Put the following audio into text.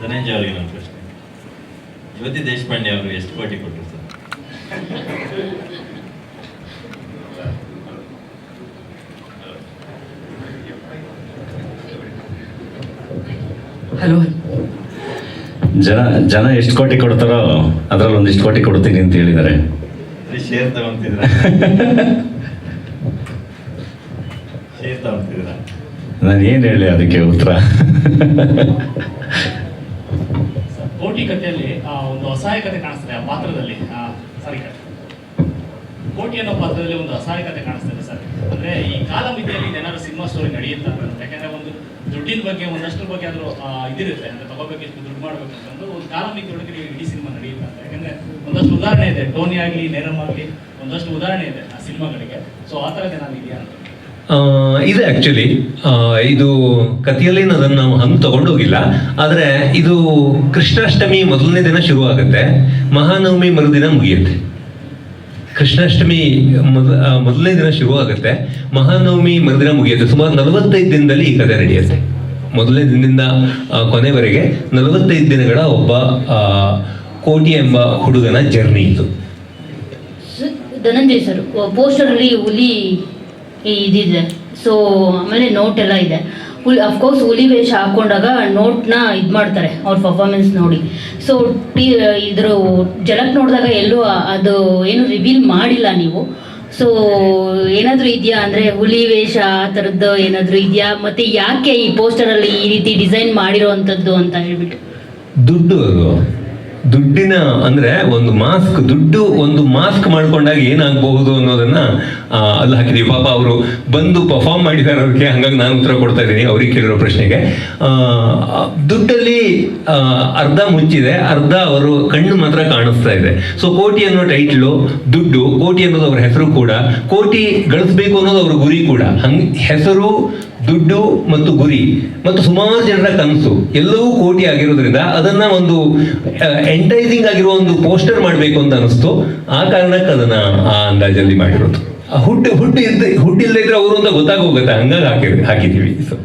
ಧನಂಜಯ ಅವರಿಗೆ ನನ್ನ ಪ್ರಶ್ನೆ. ಜ್ಯೋತಿ ದೇಶಪಾಂಡೆ ಅವರು ಎಷ್ಟು ಕೋಟಿ ಕೊಟ್ಟರು ಸರ್? ಹಲೋ. ಜನ ಜನ ಎಷ್ಟು ಕೋಟಿ ಕೊಡ್ತಾರೋ ಅದ್ರಲ್ಲಿ ಒಂದಿಷ್ಟು ಕೋಟಿ ಕೊಡ್ತೀನಿ ಅಂತ ಹೇಳಿದ್ದಾರೆ. ಶೇರ್ ತಗೊಂತಿದ್ರ ಶೇರ್ ತಗೊಂತಿದ್ರ ನಾನು ಏನು ಹೇಳಿ ಅದಕ್ಕೆ ಉತ್ತರ? ಕೋಟಿ ಕಥೆಯಲ್ಲಿ ಒಂದು ಅಸಹಾಯಕತೆ ಕಾಣಿಸ್ತದೆ ಆ ಪಾತ್ರದಲ್ಲಿ. ಸಾರಿ ಕೋಟಿ ಅನ್ನೋ ಪಾತ್ರದಲ್ಲಿ ಒಂದು ಅಸಹಾಯಕತೆ ಕಾಣಿಸ್ತದೆ ಸರ್. ಅಂದ್ರೆ ಈ ಕಾಲಮಿತಿಯಲ್ಲಿ ಏನಾದ್ರು ಸಿನಿಮಾ ಸ್ಟೋರಿ ನಡೆಯುತ್ತಾ ಯಾಕಂದ್ರೆ ಒಂದು ದುಡ್ಡಿನ ಬಗ್ಗೆ, ಒಂದಷ್ಟು ಬಗ್ಗೆ ಆದ್ರೂ ಇದಿರುತ್ತೆ. ಅಂದ್ರೆ ತಗೋಬೇಕು ಎಷ್ಟು ದುಡ್ಡು ಮಾಡ್ಬೇಕು ಅಂತಂದು ಒಂದು ಒಳಗೆ ನೀವು ಇಡೀ ಸಿನಿಮಾ ನಡೆಯುತ್ತೆ ಅಂತ. ಯಾಕಂದ್ರೆ ಒಂದಷ್ಟು ಉದಾಹರಣೆ ಇದೆ. ಟೋನಿ ಆಗಲಿ, ನೇರಮ್ ಆಗ್ಲಿ, ಒಂದಷ್ಟು ಉದಾಹರಣೆ ಇದೆ ಆ ಸಿನಿಮಾಗಳಿಗೆ. ಸೊ ಆ ಥರದ್ದು ಏನಾದ್ರು ಇದೆಯಾ ಅಂತ. ಇದೆ ಆ್ಯಕ್ಚುಲಿ ಇದು ಕಥೆಯಲ್ಲಿ ಅದನ್ನು ನಾವು ಹಂಗೆ ತಗೊಂಡೋಗಿಲ್ಲ. ಆದರೆ ಇದು ಕೃಷ್ಣಾಷ್ಟಮಿ ಮೊದಲನೇ ದಿನ ಶುರು ಆಗುತ್ತೆ. ಮಹಾನವಮಿ ಮರುದಿನ ಮುಗಿಯುತ್ತೆ. ಕೃಷ್ಣಾಷ್ಟಮಿ ಮೊದ ಮೊದಲನೇ ದಿನ ಶುರು ಆಗುತ್ತೆ. ಮಹಾನವಮಿ ಮರುದಿನ ಮುಗಿಯುತ್ತೆ. ಸುಮಾರು ನಲವತ್ತೈದು ದಿನದಲ್ಲಿ ಈ ಕಥೆ ನಡೆಯುತ್ತೆ ಮೊದಲನೇ ದಿನದಿಂದ ಕೊನೆವರೆಗೆ ನಲವತ್ತೈದು ದಿನಗಳ ಒಬ್ಬ ಕೋಟಿ ಎಂಬ ಹುಡುಗನ ಜರ್ನಿ ಇದು. ಧನಂಜಯ ಸರ್ ಪೋಸ್ಟರ್ ಹುಲಿ ಇದಿದೆ. ಸೊ ಆಮೇಲೆ ನೋಟ್ ಎಲ್ಲ ಇದೆ. ಹುಲಿ ಅಫ್ಕೋರ್ಸ್ ಹುಲಿ ವೇಷ ಹಾಕೊಂಡಾಗ ನೋಟ್ನ ಇದು ಮಾಡ್ತಾರೆ, ಅವ್ರ ಪರ್ಫಾರ್ಮೆನ್ಸ್ ನೋಡಿ. ಸೊ ಟಿ ಇದ್ರ ಜಲಕ್ ನೋಡಿದಾಗ ಎಲ್ಲೂ ಅದು ಏನು ರಿವೀಲ್ ಮಾಡಿಲ್ಲ ನೀವು. ಸೊ ಏನಾದರೂ ಇದೆಯಾ? ಅಂದರೆ ಹುಲಿ ವೇಷ ಆ ಥರದ್ದು ಏನಾದರೂ ಇದೆಯಾ? ಮತ್ತು ಯಾಕೆ ಈ ಪೋಸ್ಟರಲ್ಲಿ ಈ ರೀತಿ ಡಿಸೈನ್ ಮಾಡಿರೋ ಅಂಥದ್ದು ಅಂತ ಹೇಳ್ಬಿಟ್ಟು? ದುಡ್ಡು ದುಡ್ಡಿನ ಅಂದ್ರೆ ಒಂದು ಮಾಸ್ಕ್, ದುಡ್ಡು ಒಂದು ಮಾಸ್ಕ್ ಮಾಡ್ಕೊಂಡಾಗ ಏನಾಗಬಹುದು ಅನ್ನೋದನ್ನ ಅಲ್ಲಿ ಹಾಕಿದೀವಿ. ಪಾಪ ಅವರು ಬಂದು ಪರ್ಫಾರ್ಮ್ ಮಾಡಿದ್ದಾರೆ ಅವ್ರಿಗೆ ಹಂಗಾಗಿ ನಾನು ಉತ್ತರ ಕೊಡ್ತಾ ಇದ್ದೀನಿ, ಅವ್ರಿಗೆ ಕೇಳಿರೋ ಪ್ರಶ್ನೆಗೆ. ದುಡ್ಡಲ್ಲಿ ಅರ್ಧ ಮುಚ್ಚಿದೆ, ಅರ್ಧ ಅವರು ಕಣ್ಣು ಮಾತ್ರ ಕಾಣಿಸ್ತಾ ಇದೆ. ಸೊ ಕೋಟಿ ಅನ್ನೋ ಟೈಟ್ಲು ದುಡ್ಡು, ಕೋಟಿ ಅನ್ನೋದು ಅವರ ಹೆಸರು ಕೂಡ, ಕೋಟಿ ಗಳಿಸ್ಬೇಕು ಅನ್ನೋದು ಅವ್ರ ಗುರಿ ಕೂಡ. ಹಂಗೆ ಹೆಸರು ದುಡ್ಡು ಮತ್ತು ಗುರಿ ಮತ್ತು ಸುಮಾರು ಜನರ ಕನಸು ಎಲ್ಲವೂ ಕೋಟಿ ಆಗಿರೋದ್ರಿಂದ ಅದನ್ನ ಒಂದು ಎಂಟೈಸಿಂಗ್ ಆಗಿರೋ ಒಂದು ಪೋಸ್ಟರ್ ಮಾಡಬೇಕು ಅಂತ ಅನಿಸ್ತು. ಆ ಕಾರಣಕ್ಕೆ ಅದನ್ನ ಆ ಅಂದಾಜಲ್ಲಿ ಮಾಡಿರೋದು. ಹುಟ್ಟು ಹುಟ್ಟು ಇದ್ದ ಹುಟ್ಟಿಲ್ಲದೆ ಇದ್ರೆ ಅವರು ಅಂತ ಗೊತ್ತಾಗೋಗುತ್ತೆ. ಹಂಗಾಗಿ ಹಾಕಿ ಹಾಕಿದ್ದೀವಿ. ಸೊ